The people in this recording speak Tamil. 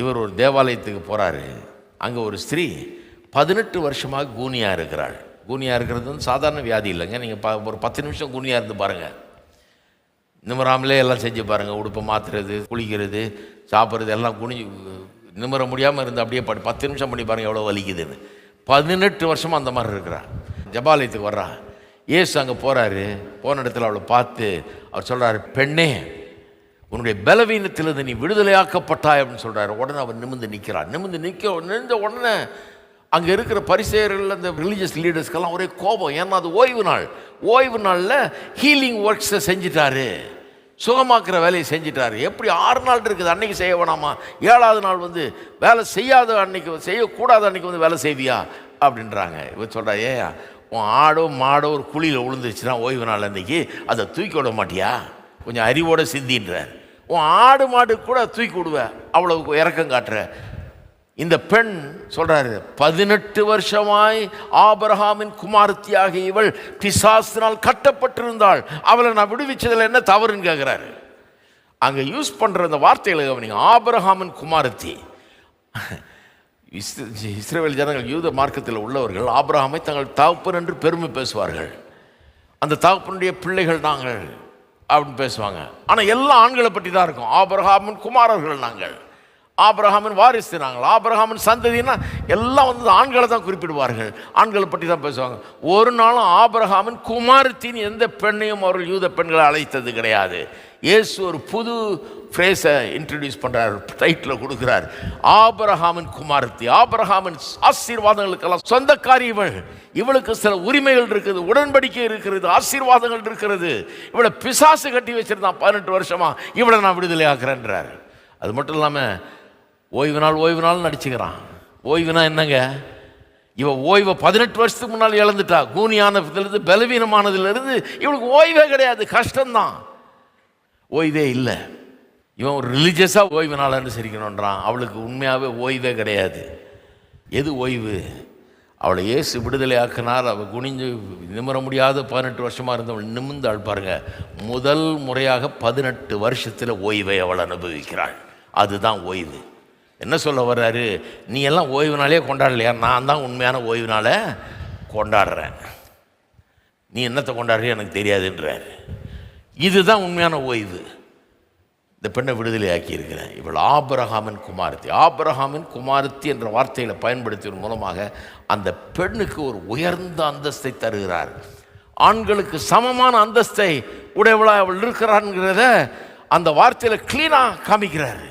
இவர் ஒரு தேவாலயத்துக்கு போகிறாரு அங்கே ஒரு ஸ்திரீ பதினெட்டு வருஷமாக கூனியாக இருக்கிறாள். கூனியாக இருக்கிறது வந்து சாதாரண வியாதி இல்லைங்க. நீங்கள் ப ஒரு பத்து நிமிஷம் கூனியாக இருந்து பாருங்கள் நிமிராமலே எல்லாம் செஞ்சு பாருங்கள் உடுப்பை மாற்றுறது குளிக்கிறது சாப்பிட்றது எல்லாம் குனிஞ்சு நிமிர முடியாமல் இருந்து அப்படியே படி பத்து நிமிஷம் பண்ணி பாருங்கள் எவ்வளோ வலிக்குதுன்னு. பதினெட்டு வருஷமாக அந்த மாதிரி இருக்கிறா. ஜபாலயத்துக்கு வர்றா. ஏசு அங்கே போகிறாரு போன இடத்துல அவளை பார்த்து அவர் சொல்கிறாரு பெண்ணே உன்னுடைய பலவீனத்திலிருந்து நீ விடுதலையாக்கப்பட்டாய் அப்படின்னு சொல்கிறாரு உடனே அவர் நிமிர்ந்து நிற்கிறார். நிமிர்ந்து நிற்க நின்ற உடனே அங்கே இருக்கிற பரிசெயர்கள் அந்த ரிலீஜியஸ் லீடர்ஸ்க்கெல்லாம் ஒரே கோபம். ஏன்னா அது ஓய்வு நாள். ஓய்வு நாளில் ஹீலிங் ஒர்க்ஸை செஞ்சிட்டாரு. சுகமாக்குற வேலையை செஞ்சிட்டாரு. எப்படி ஆறு நாள் இருக்குது அன்னைக்கு செய்ய வேணாமா? ஏழாவது நாள் வந்து வேலை செய்யாத அன்னைக்கு செய்யக்கூடாத அன்னைக்கு வந்து வேலை செய்வியா? அப்படின்றாங்க. இவர் சொல்கிறா ஏ உன் ஆடோ மாடோ ஒரு குழியில் விழுந்துருச்சுன்னா ஓய்வு நாள் அன்னைக்கு. அதை தூக்கி விட மாட்டியா? கொஞ்சம் அறிவோட சிந்தின்றார். உன் ஆடு மாடு கூட தூக்கி விடுவ அவ்வளவு இறக்கம் காட்டுற. இந்த பெண் சொல்கிறாரு பதினெட்டு வருஷமாய் ஆபரஹாமின் குமாரத்தியாக இவள் பிசாசினால் கட்டப்பட்டிருந்தாள். அவளை நான் விடுவிச்சதில் என்ன தவறுன்னு கேட்குறாரு அங்கே யூஸ் பண்ணுற அந்த வார்த்தைகளை கவனிங்க. ஆபரஹாமின் குமாரத்தி. இஸ் இஸ்ரேல் ஜனங்கள் யூத மார்க்கத்தில் உள்ளவர்கள் ஆபிரகாமை தங்கள் தகப்பன் என்று பெருமை பேசுவார்கள். அந்த தகப்பனுடைய பிள்ளைகள் நாங்கள். அப்படின்னு பேசுவாங்க. ஆனால் எல்லா ஆண்களை பற்றி தான் இருக்கும். ஆபிரகாமின் குமாரர்கள் நாங்கள். ஆபிரகாமின் வாரிசு நாங்கள். ஆபிரகாமின் சந்ததினா எல்லாம் வந்து ஆண்களை தான் குறிப்பிடுவார்கள். ஆண்களை பற்றி தான் பேசுவாங்க. ஒரு நாளும் ஆபிரகாமின் குமாரத்தின் எந்த பெண்ணையும் அவர்கள் யூத பெண்களை அழைத்தது கிடையாது. இயேசு ஒரு புது ஃப்ரேஸை இன்ட்ரடியூஸ் பண்ணுறார் டைட்டில் கொடுக்குறார். ஆபரஹாமின் குமாரத்தி ஆபரஹாமின் ஆசீர்வாதங்களுக்கெல்லாம் சொந்தக்காரி இவள். இவளுக்கு சில உரிமைகள் இருக்குது உடன்படிக்கை இருக்கிறது ஆசீர்வாதங்கள் இருக்கிறது. இவளை பிசாசு கட்டி வச்சிருந்தான் பதினெட்டு வருஷமாக இவளை நான் விடுதலை ஆக்குறேன்றார் அது மட்டும் இல்லாமல் ஓய்வு நாள் ஓய்வு நாள் நடிச்சுக்கிறான். ஓய்வுனா என்னங்க? இவ ஓய்வை பதினெட்டு வருஷத்துக்கு முன்னால் இழந்துட்டா. கூனியானதுலேருந்து பலவீனமானதுலேருந்து இவளுக்கு ஓய்வே கிடையாது. கஷ்டம்தான். ஓய்வே இல்லை. இவன் ஒரு ரிலீஜியஸாக ஓய்வு நாள் அனுசரிக்கணுன்றான். அவளுக்கு உண்மையாகவே ஓய்வே கிடையாது. எது ஓய்வு? அவளை இயேசு விடுதலை ஆக்கினார். அவள் குனிஞ்சு நிமிர முடியாத பதினெட்டு வருஷமாக இருந்தவள் நிமிர்ந்தாள் பாருங்க. முதல் முறையாக பதினெட்டு வருஷத்தில் ஓய்வை அவள் அனுபவிக்கிறாள். அதுதான் ஓய்வு. என்ன சொல்ல வர்றாரு? நீ எல்லாம் ஓய்வு நாளே கொண்டாடலையா? நான் தான் உண்மையான ஓய்வு நாளை கொண்டாடுறேன். நீ என்னத்தை கொண்டாடுறிய எனக்கு தெரியாதுன்றார். இதுதான் உண்மையான ஓய்வு. இந்த பெண்ணை விடுதலை ஆக்கியிருக்கிறேன். இவள் ஆபரகாமின் குமாரத்தி. ஆபரகாமின் குமாரத்தி என்ற வார்த்தைகளை பயன்படுத்துவதன் மூலமாக அந்த பெண்ணுக்கு ஒரு உயர்ந்த அந்தஸ்தை தருகிறார். ஆண்களுக்கு சமமான அந்தஸ்தை உடையவளாக அவள் இருக்கிறான்ங்கிறத அந்த வார்த்தையில் க்ளீனாக காமிக்கிறார்.